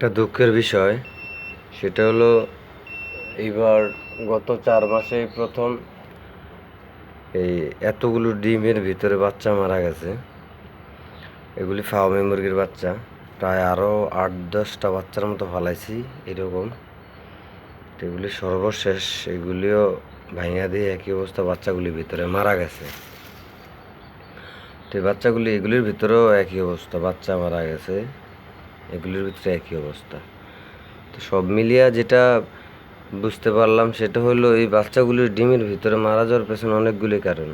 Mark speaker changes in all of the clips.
Speaker 1: একটা দুঃখের বিষয়, সেটা হলো এইবার গত চার মাসে প্রথম এই এতগুলো ডিমের ভিতরে বাচ্চা মারা গেছে। এগুলি ফার্মে মুরগির বাচ্চা। প্রায় আরও আট, দশটা বাচ্চার মতো ফালাইছি এরকম। এগুলি সর্বশেষ, এগুলিও ভাঙা দিয়ে একই অবস্থা বাচ্চাগুলির ভিতরে মারা গেছে। তো বাচ্চাগুলি, এগুলির ভিতরেও একই অবস্থা, বাচ্চা মারা গেছে। এগুলির ভিতরে একই অবস্থা। তো সব মিলিয়া যেটা বুঝতে পারলাম সেটা হলো এই বাচ্চাগুলির ডিমের ভিতরে মারা যাওয়ার পেছনে অনেকগুলি কারণ।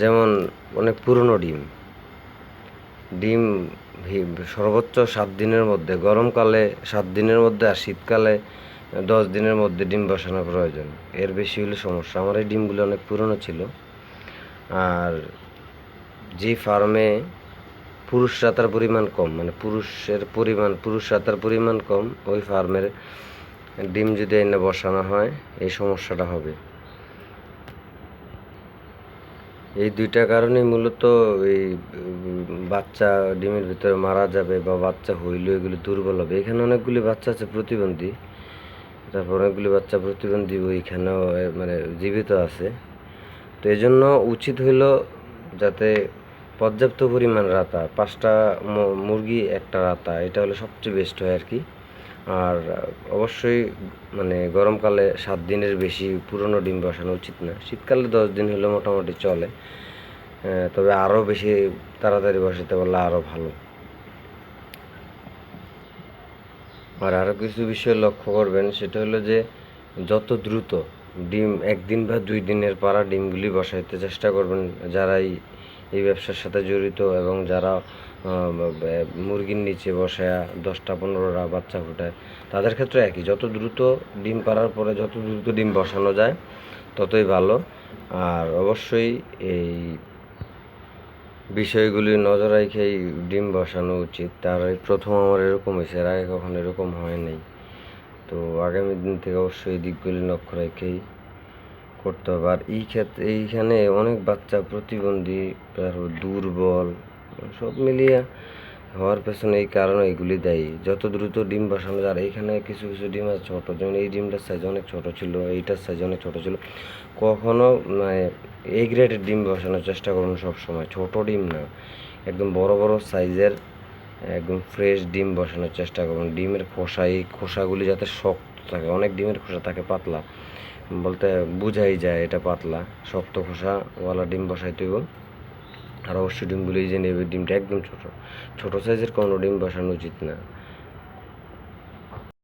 Speaker 1: যেমন অনেক পুরনো ডিম। ডিম সর্বোচ্চ সাত দিনের মধ্যে, গরমকালে সাত দিনের মধ্যে আর শীতকালে দশ দিনের মধ্যে ডিম বসানো প্রয়োজন। এর বেশি হলে সমস্যা। আমার এই ডিমগুলো অনেক পুরনো ছিল। আর যে ফার্মে পুরুষ রাতার পরিমাণ কম মানে পুরুষের পরিমাণ পুরুষ রাতার পরিমাণ কম, ওই ফার্মের ডিম যদি এনে বসানো হয়, এই সমস্যাটা হবে। এই দুইটা কারণেই মূলত এই বাচ্চা ডিমের ভিতরে মারা যাবে বা বাচ্চা হইলে, এগুলি দুর্বল হবে। এখানে অনেকগুলি বাচ্চা আছে প্রতিবন্ধী। তারপর অনেকগুলি বাচ্চা প্রতিবন্ধী ওইখানেও মানে জীবিত আছে। তো এই জন্য উচিত হইল যাতে পর্যাপ্ত পরিমাণ রাতা, পাঁচটা মুরগি, একটা রাতা, এটা হলে সবচেয়ে বেস্ট হয় আর কি। আর অবশ্যই মানে গরমকালে সাত দিনের বেশি পুরনো ডিম বসানো উচিত না। শীতকালে দশ দিন হলে মোটামুটি চলে। তবে আরও বেশি তাড়াতাড়ি বসাতে পারলে আরও ভালো। আর আরও কিছু বিষয় লক্ষ্য করবেন, সেটা হলো যে যত দ্রুত ডিম, একদিন বা দুই দিনের পাড়া ডিমগুলি বসাইতে চেষ্টা করবেন, যারাই এই ব্যবসার সাথে জড়িত এবং যারা মুরগির নিচে বসায়া দশটা পনেরোটা বাচ্চা ফোটায় তাদের ক্ষেত্রে একই। যত দ্রুত ডিম পাড়ার পরে যত দ্রুত ডিম বসানো যায়, ততই ভালো। আর অবশ্যই এই বিষয়গুলি নজর রেখেই ডিম বসানো উচিত। তার প্রথম আমার এরকম হয়েছে, এর আগে কখনো এরকম হয় নাই তো আগামী দিন থেকে অবশ্যই এই দিকগুলি লক্ষ্য রেখেই করতে হবে। আর এই ক্ষেত্রে, এইখানে অনেক বাচ্চা প্রতিবন্ধী তারপর দুর্বল, সব মিলিয়ে হওয়ার পেছনে এই কারণে এইগুলি দেয়। যত দ্রুত ডিম বসানো যায়, আর এইখানে কিছু কিছু ডিম আছে ছোটো। যেমন এই ডিমটার সাইজ অনেক ছোট ছিল, এইটার সাইজ অনেক ছোট ছিল। কখনও মানে এই গ্রেডের ডিম বসানোর চেষ্টা করুন সব সময় ছোট ডিম না। একদম বড় বড় সাইজের একদম ফ্রেশ ডিম বসানোর চেষ্টা করুন। ডিমের খোসা এই খোসাগুলি যাতে শক্ত থাকে। অনেক ডিমের খোসা থাকে, পাতলা। বলতে বুঝাই যায়, এটা পাতলা। শক্ত খোসাওয়ালা ডিম বসাইতে হইব। আর অবশ্যই ডিমগুলি যে নেবে, ডিমটা একদম ছোট। ছোট সাইজের কোনো ডিম বসানো উচিত না।